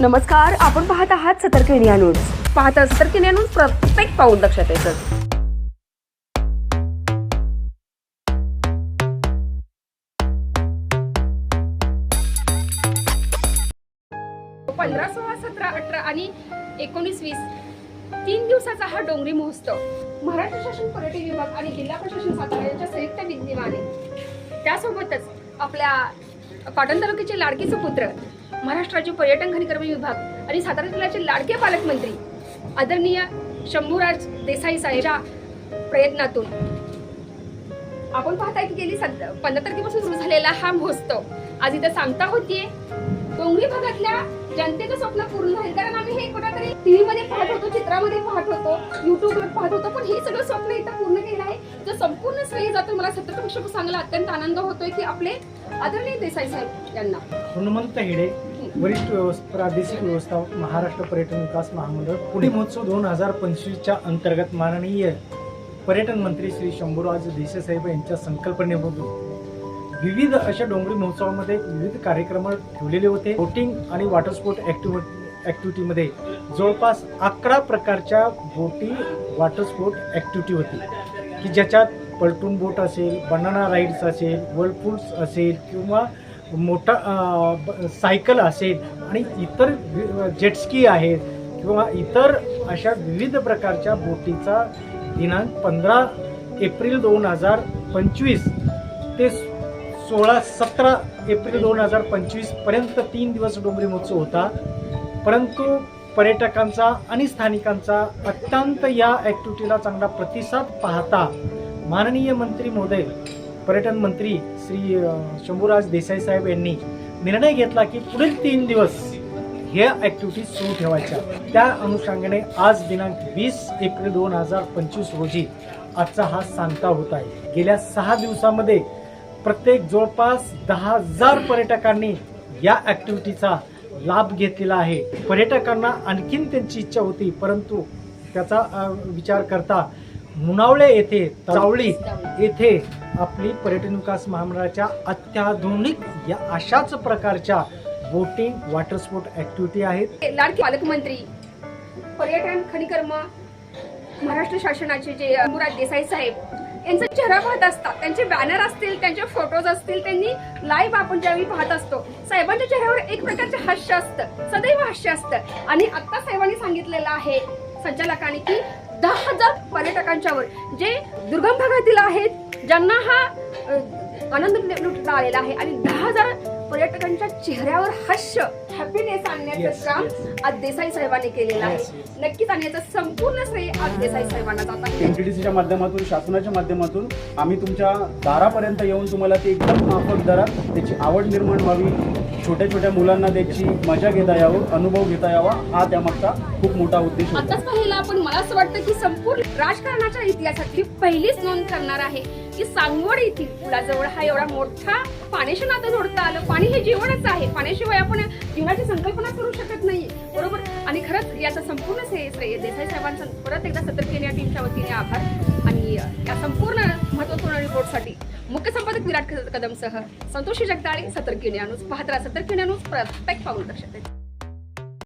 नमस्कार आपण पाहत आहात सतर्क इंडिया न्यूज. पाहत सतर्क इंडिया न्यूज प्रत्येक पाऊल लक्षात येतं. पंधरा सोळा सतरा अठरा आणि एकोणीस वीस तीन दिवसाचा हा डोंगरी महोत्सव महाराष्ट्र शासन पर्यटन विभाग आणि जिल्हा प्रशासन सातारा यांच्या संयुक्त विद्यमाने. त्यासोबतच आपल्या पाटण तालुक्याचे लाडकेचे पुत्र महाराष्ट्राचे पर्यटन खनिकर्म विभाग आणि सातारा जिल्ह्याचे लाडके पालकमंत्री आदरणीय शंभूराज देसाई साहेबच्या प्रयत्नातून. आपण पाहताय की गेली सद पंधरा तारखेपासून सुरू झालेला हा महोत्सव. आज इथं सांगता होतीये डोंगरी भागातल्या जनतेचं स्वप्न पूर्ण झालं कारण आम्ही हे कुठेतरी टीव्ही मध्ये पाहत होतो चित्रामध्ये पाहत होतो युट्यूबवर पाहत होतो पण हे सगळं स्वप्न इथं पूर्ण केलं आहे. तर संपूर्ण श्रेय जातो मला सत्यपक्ष सांगायला अत्यंत आनंद होतोय की आपले आदरणीय देसाई साहेब यांना. हनुमंत हेडे वरिष्ठ व्यवस्था प्रादेशिक व्यवस्था महाराष्ट्र पर्यटन विकास महामंडळ पुणे महोत्सव दोन हजार पंचवीसच्या अंतर्गत माननीय पर्यटन मंत्री श्री शंभूराज देसाईसाहेब यांच्या संकल्पनेमधून विविध अशा डोंगरी महोत्सवामध्ये विविध कार्यक्रम ठेवलेले होते. बोटिंग आणि वॉटर स्पोर्ट ऍक्टिव्ह ऍक्टिव्हिटीमध्ये जवळपास अकरा प्रकारच्या बोटी वॉटर स्पोर्ट ऍक्टिव्हिटी होती. की ज्याच्यात पलटून बोट असेल बनाना राईड्स असेल वर्लपूल्स असेल किंवा मोठा ब- सायकल असेल आणि इतर जेटस्की आहेत किंवा इतर अशा विविध प्रकारच्या बोटीचा दिनांक पंधरा एप्रिल दोन हजार पंचवीस ते सोळा सतरा एप्रिल दोन हजार पंचवीसपर्यंत तीन दिवस डोंगरी महोत्सव होता. परंतु पर्यटकांचा आणि स्थानिकांचा अत्यंत या ॲक्टिव्हिटीला चांगला प्रतिसाद पाहता माननीय मंत्री महोदय पर्यटन मंत्री श्री शंभूराज देसाई साहेब यांनी निर्णय घेतला की पुढील तीन दिवस ह्या ॲक्टिव्हिटी सुरू ठेवायच्या. त्या अनुषंगाने आज दिनांक वीस एप्रिल दोन हजार पंचवीस रोजी आजचा हा सांगता होत आहे. गेल्या सहा दिवसामध्ये प्रत्येक जवळपास दहा हजार पर्यटकांनी या ॲक्टिव्हिटीचा लाभ घेतलेला आहे. पर्यटकांना आणखीन त्यांची इच्छा होती परंतु त्याचा विचार करता मुनावळे येथे चावळी येथे आपली पर्यटन विकास महामंडळाच्या अत्याधुनिक या अशाच प्रकारच्या बोटिंग वॉटर स्पोर्ट ऍक्टिव्हिटी आहेत. लाडके पालकमंत्री पर्यटन खनिकर्म महाराष्ट्र शासनाचे जे शंभूराज देसाई साहेब यांचा चेहरा पाहत असतात. त्यांचे बॅनर असतील त्यांचे फोटोज असतील त्यांनी लाईव्ह आपण ज्यावेळी पाहत असतो साहेबांच्या चेहऱ्यावर एक प्रकारचे हास्य असतं. सदैव हास्य असतं. आणि आत्ता साहेबांनी सांगितलेलं आहे संचालकांनी की दहा हजार पर्यटकांच्यावर जे दुर्गम भागातील आहेत ज्यांना हा आनंद लुटला आलेला आहे. आणि दहा हजार पर्यटकांच्या चेहऱ्यावर हास्य हॅपीनेस आणण्याचं काम. आज देसाई साहेबांनी केलेलं आहे. नक्कीच आणि याचं संपूर्ण श्रेय आज देसाई साहेबांना जात आहे. एमटीडीसीच्या माध्यमातून शासनाच्या माध्यमातून आम्ही तुमच्या दारापर्यंत येऊन तुम्हाला ते एकदम माफक दरात त्याची आवड निर्माण व्हावी छोट्या छोट्या मुलांना त्याची मजा घेता यावं अनुभव घेता यावा हा त्यामागचा खूप मोठा उद्देश आताच पाहिलं आपण मला असं वाटतं की संपूर्ण राजकारणाच्या इतिहासात ही पहिलीच नोंद करणार आहे. की सांगवड येथील पुलाजवळ हा एवढा मोठा पाण्याशी नातं जोडता आलं. पाणी हे जीवनच आहे. पाण्याशिवाय आपण जीवनाची संकल्पना करू शकत नाही. बरोबर? आणि खरंच याचं संपूर्ण श्रेय देसाई साहेबांचं. परत एकदा सतर्क या टीमच्या वतीने आभार. आणि या संपूर्ण महत्त्वपूर्ण रिपोर्टसाठी मुख्य संपादक विराट कदमसह संतोषी जगदाळे सतर्क न्यूज. पाहत राहा सतर्क न्यूज. प्रत्येक पाऊल लक्षात